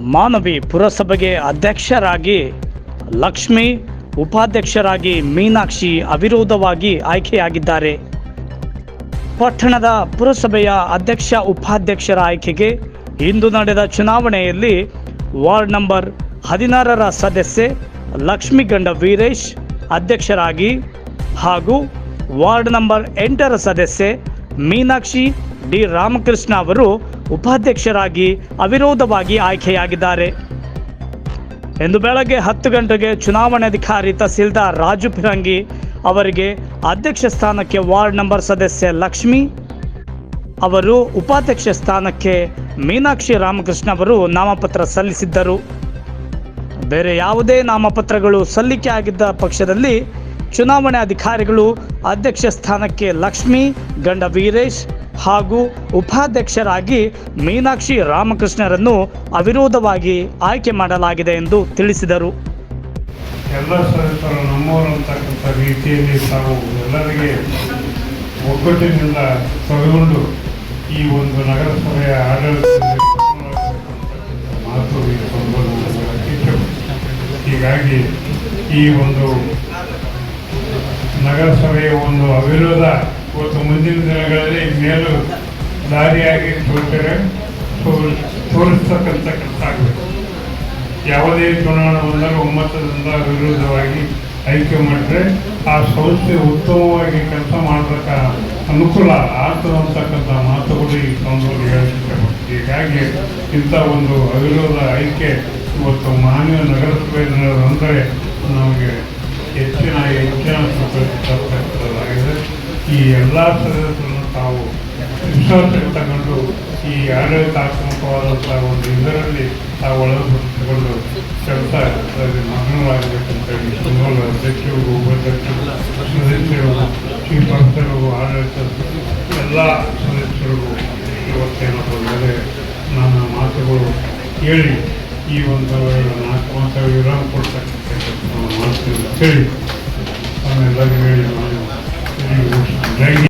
ಮಾನವಿ ಪುರಸಭೆಗೆ ಅಧ್ಯಕ್ಷರಾಗಿ ಲಕ್ಷ್ಮಿ, ಉಪಾಧ್ಯಕ್ಷರಾಗಿ ಮೀನಾಕ್ಷಿ ಅವಿರೋಧವಾಗಿ ಆಯ್ಕೆಯಾಗಿದ್ದಾರೆ. ಪಟ್ಟಣದ ಪುರಸಭೆಯ ಅಧ್ಯಕ್ಷ, ಉಪಾಧ್ಯಕ್ಷರ ಆಯ್ಕೆಗೆ ಇಂದು ನಡೆದ ಚುನಾವಣೆಯಲ್ಲಿ ವಾರ್ಡ್ ನಂಬರ್ ಹದಿನಾರರ ಸದಸ್ಯೆ ಲಕ್ಷ್ಮೀಗಂಡ ವೀರೇಶ್ ಅಧ್ಯಕ್ಷರಾಗಿ ಹಾಗೂ ವಾರ್ಡ್ ನಂಬರ್ ಎಂಟರ ಸದಸ್ಯೆ ಮೀನಾಕ್ಷಿ ಡಿ ರಾಮಕೃಷ್ಣ ಅವರು ಉಪಾಧ್ಯಕ್ಷರಾಗಿ, ಅವಿರೋಧವಾಗಿ ಆಯ್ಕೆಯಾಗಿದ್ದಾರೆ. ಎಂದು ಬೆಳಗ್ಗೆ ಹತ್ತು ಗಂಟೆಗೆ ಚುನಾವಣಾಧಿಕಾರಿ ತಹಸೀಲ್ದಾರ್ ರಾಜು ಫಿರಂಗಿ ಅವರಿಗೆ ಅಧ್ಯಕ್ಷ ಸ್ಥಾನಕ್ಕೆ ವಾರ್ಡ್ ನಂಬರ್ ಸದಸ್ಯೆ ಲಕ್ಷ್ಮಿ, ಅವರು ಉಪಾಧ್ಯಕ್ಷ ಸ್ಥಾನಕ್ಕೆ ಮೀನಾಕ್ಷಿ ರಾಮಕೃಷ್ಣ ಅವರು ನಾಮಪತ್ರ ಸಲ್ಲಿಸಿದ್ದರು. ಬೇರೆ ಯಾವುದೇ ನಾಮಪತ್ರಗಳು ಸಲ್ಲಿಕೆ ಆಗಿದ್ದ ಪಕ್ಷದಲ್ಲಿ ಚುನಾವಣೆ ಅಧಿಕಾರಿಗಳು ಅಧ್ಯಕ್ಷ ಸ್ಥಾನಕ್ಕೆ ಲಕ್ಷ್ಮಿ, ಗಂಡ ವೀರೇಶ್ ಹಾಗೂ ಉಪಾಧ್ಯಕ್ಷರಾಗಿ ಮೀನಾಕ್ಷಿ ರಾಮಕೃಷ್ಣರನ್ನು ಅವಿರೋಧವಾಗಿ ಆಯ್ಕೆ ಮಾಡಲಾಗಿದೆ ಎಂದು ತಿಳಿಸಿದರು. ಎಲ್ಲ ಸದಸ್ಯರು ನಮ್ಮವರು ಅಂತಕ್ಕಂಥ ರೀತಿಯಲ್ಲಿ ತಾವು ಎಲ್ಲರಿಗೆ ಒಗ್ಗಟ್ಟಿನಿಂದ ತೊಗೊಂಡು ಈ ಒಂದು ನಗರಸಭೆಯ ಆಡಳಿತ ಹೀಗಾಗಿ ಈ ಒಂದು ನಗರಸಭೆಯ ಒಂದು ಅವಿರೋಧ ಇವತ್ತು ಮುಂದಿನ ದಿನಗಳಲ್ಲಿ ಮೇಲು ದಾರಿಯಾಗಿ ಹೋಗ್ತಾರೆ. ತೋರ್- ತೋರಿಸ್ತಕ್ಕಂಥ ಕೆಲಸ ಆಗಬೇಕು ಯಾವುದೇ ಚುನಾವಣೆ ಬಂದಾಗ ಒಮ್ಮತದಿಂದ ವಿರೋಧವಾಗಿ ಆಯ್ಕೆ ಮಾಡಿದ್ರೆ ಆ ಸಂಸ್ಥೆ ಉತ್ತಮವಾಗಿ ಕೆಲಸ ಮಾಡಬೇಕ ಅನುಕೂಲ ಆಗ್ತದೆ ಅಂತಕ್ಕಂಥ ಮಾತುಗಳು ಈ ಸಂದರ್ಭದಲ್ಲಿ ಹೇಳಲಿಕ್ಕೆ ಹೀಗಾಗಿ ಇಂಥ ಒಂದು ಅವಿರೋಧ ಆಯ್ಕೆ ಇವತ್ತು ಮಾನ್ಯ ನಗರಸಭೆ ಅಂದರೆ ನಮಗೆ ಹೆಚ್ಚಿನ ಹೆಚ್ಚಿನ ಸುಖದಾಗಿದೆ ಈ ಎಲ್ಲ ಸದಸ್ಯರನ್ನು ತಾವು ವಿಶ್ವಾಸಕ್ಕೆ ತಗೊಂಡು ಈ ಆಡಳಿತಾತ್ಮಕವಾದಂಥ ಒಂದು ಇದರಲ್ಲಿ ತಾವು ಒಳಗೊಂಡು ಕೆಲಸ ಅಂತ ಹೇಳಿ ಸುಮಾರು ಅಧ್ಯಕ್ಷರು, ಉಪಾಧ್ಯಕ್ಷರು, ಸದಸ್ಯರು ಈ ಆಫೀಸರು ಆಡಳಿತ ಎಲ್ಲ ಸದಸ್ಯರಿಗೂ ಇವತ್ತೇನಪ್ಪ ಅಂದರೆ ನನ್ನ ಮಾತುಗಳು ಹೇಳಿ ಈ ಒಂದು ನಾಲ್ಕು ಮಾತುಗಳು ವಿರಾಮ ಕೊಡ್ತಕ್ಕಂಥ ಮಾತು ಹೇಳಿ ತಮ್ಮೆಲ್ಲರಿಗೂ ಹೇಳಿ. ನಾನು Thank you.